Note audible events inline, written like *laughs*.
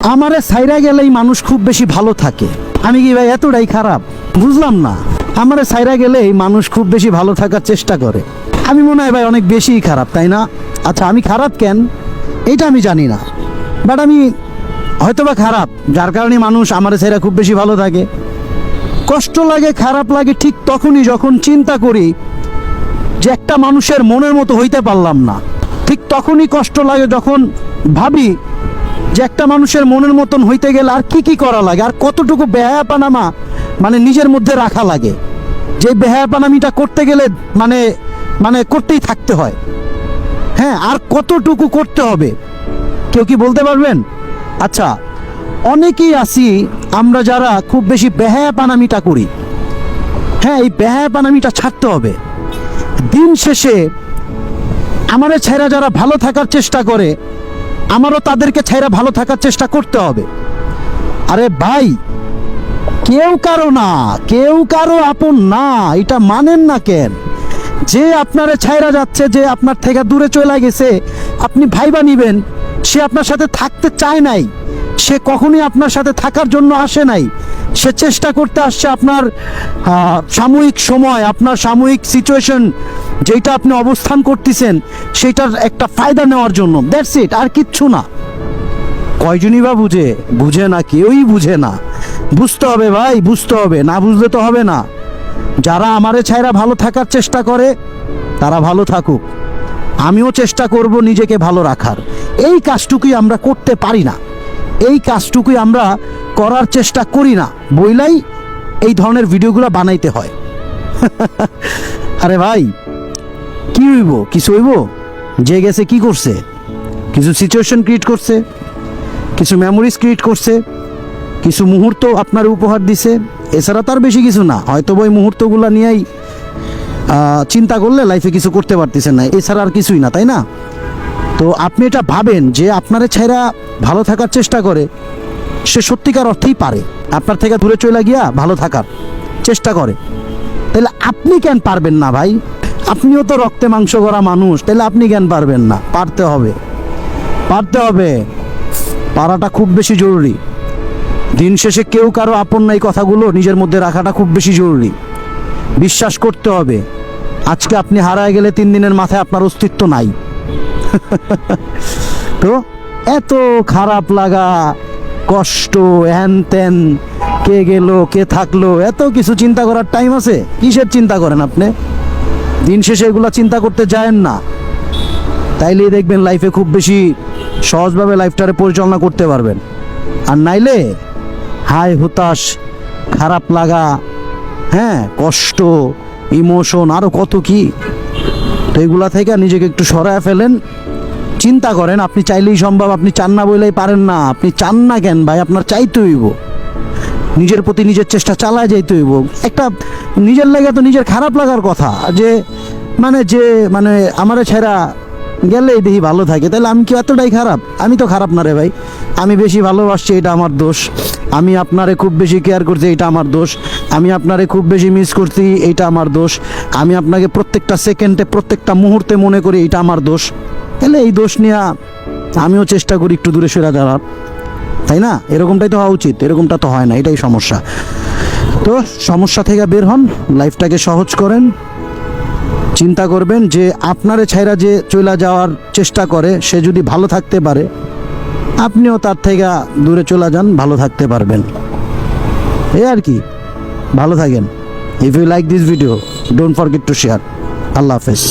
আমারে সাইরা গেলেই মানুষ খুব বেশি ভালো থাকে। আমি কি ভাই এতটাই খারাপ? বুঝলাম না। আমারে সাইরা গেলেই মানুষ খুব বেশি ভালো থাকার চেষ্টা করে। আমি মনে হয় ভাই অনেক বেশিই খারাপ, তাই না? আচ্ছা আমি খারাপ কেন? এটা আমি জানি না। বাট আমি হয়তোবা খারাপ, যার কারণে মানুষ আমারে সাইরা খুব বেশি ভালো থাকে। কষ্ট লাগে, খারাপ লাগে, ঠিক তখনই যখন চিন্তা করি যে একটা মানুষের মনের মতো হইতে পারলাম না। ঠিক তখনই কষ্ট লাগে যখন ভাবি যে একটা মানুষের মনের মতন হইতে গেলে আর কি কি করা লাগে? আর কতটুকু বেহায়াপানামা মানে নিজের মধ্যে রাখা লাগে? যে বেহায়াপানামিটা করতে গেলে মানে মানে করতেই থাকতে হয়। হ্যাঁ আর কতটুকু করতে হবে? কেউ কি বলতে পারবেন? আচ্ছা অনেকেই আছি, আমরা যারা খুব বেশি বেহায়াপানামিটা করি। হ্যাঁ এই বেহায়াপানামিটা ছাড়তে হবে। দিন শেষে আমাদের ছেড়া যারা ভালো থাকার চেষ্টা করে আমারও তাদেরকে ছাইরা ভালো থাকার চেষ্টা করতে হবে। আরে ভাই, কেউ কারও না, কেউ কারও আপন না, এটা মানেন না কেন? যে আপনারে ছাইরা যাচ্ছে, যে আপনার থেকে দূরে চলে গেছে, আপনি ভাইবা নিবেন, সে আপনার সাথে থাকতে চায় নাই। সে কখনোই আপনার সাথে থাকার জন্য আসে নাই। সে চেষ্টা করতে আসছে আপনার সাময়িক সময়, আপনার সাময়িক সিচুয়েশন যেটা আপনি অবস্থান করতেছেন সেটার একটা ফায়দা নেওয়ার জন্য। দ্যাটস ইট আর কিচ্ছু না। কয়জনই বা বুঝে? বুঝে না কেউই বুঝে না। বুঝতে হবে ভাই, বুঝতে হবে। না বুঝলে তো হবে না। যারা আমারে ছাইরা ভালো থাকার চেষ্টা করে, তারা ভালো থাকুক। আমিও চেষ্টা করব নিজেকে ভালো রাখার। এই কাজটুকুই আমরা করতে পারি না। এই কাজটুকুই আমরা করার চেষ্টা করি না। বইলাই এই ধরনের ভিডিওগুলো বানাইতে হয়। *laughs* আরে ভাই, কি হইব? কিছু হইব? যে গেছে কি করছে? কিছু সিচুয়েশন ক্রিয়েট করছে, কিছু মেমোরিজ ক্রিয়েট করছে, কিছু মুহূর্ত আপনার উপহার দিছে। এছাড়া তার বেশি কিছু না। হয়তো ওই মুহূর্তগুলো নিয়েই চিন্তা করলে লাইফে কিছু করতে পারতেছেন না। এছাড়া আর কিছুই না, তাই না? তো আপনি এটা ভাবেন যে আপনারে ছেড়া ভালো থাকার চেষ্টা করে, সে সত্যিকার অর্থেই পারে। আপনার থেকে দূরে চলে গিয়া ভালো থাকার চেষ্টা করে। তাহলে আপনি কেন পারবেন না ভাই? আপনিও তো রক্তে মাংস করা মানুষ তাহলে আপনি কেন পারবেন না? পারতে হবে। পারতে হবে। পারাটা খুব বেশি জরুরি। দিন শেষে কেউ কারও আপন নাই কথাগুলো নিজের মধ্যে রাখাটা খুব বেশি জরুরি। বিশ্বাস করতে হবে। আজকে আপনি হারায় গেলে তিন দিনের মাথায় আপনার অস্তিত্ব নাই। তো এত খারাপ লাগা, কষ্ট হ্যান ত্যান কে গেল, কে থাকল, এত কিছু চিন্তা করার টাইম আছে? কিসের চিন্তা করেন আপনি? দিন শেষে এগুলো চিন্তা করতে যায়েন না। তাইলেই দেখবেন লাইফে খুব বেশি সহজভাবে লাইফটারে পরিচালনা করতে পারবেন। আর নাইলে হাই হুতাশ, খারাপ লাগা হ্যাঁ কষ্ট ইমোশন আরও কত কি? তো এগুলা থেকে নিজেকে একটু সরায় ফেলেন। চিন্তা করেন, আপনি চাইলেই সম্ভব, আপনি চান না বলেই পারেন না। আপনি চান না কেন ভাই? আপনার চাইতে হইব। নিজের প্রতি নিজের চেষ্টা চালায় যাইতে হইব। একটা নিজের লাগে তো নিজের খারাপ লাগার কথা। যে মানে যে মানে আমার ছেড়া গেলেই দেখি ভালো থাকে। তাহলে আমি কি এতটাই খারাপ? আমি তো খারাপ না রে ভাই। আমি বেশি ভালোবাসছি, এটা আমার দোষ। আমি আপনারে খুব বেশি কেয়ার করছি, এটা আমার দোষ। আমি আপনারে খুব বেশি মিস করছি এইটা আমার দোষ। আমি আপনাকে প্রত্যেকটা সেকেন্ডে প্রত্যেকটা মুহূর্তে মনে করি, এটা আমার দোষ। তাহলে এই দোষ নিয়ে আমিও চেষ্টা করি একটু দূরে সরে যাওয়ার তাই না? এরকমটাই তো হওয়া উচিত, এরকমটা তো হয় না, এটাই সমস্যা। তো সমস্যা থেকে বের হন লাইফটাকে সহজ করেন। চিন্তা করবেন যে আপনারে ছাইরা যে চলে যাওয়ার চেষ্টা করে, সে যদি ভালো থাকতে পারে, আপনিও তার থেকে দূরে চলে যান, ভালো থাকতে পারবেন। এই আর কি, ভালো থাকেন। If you like this video don't forget to share আল্লাহ হাফেজ।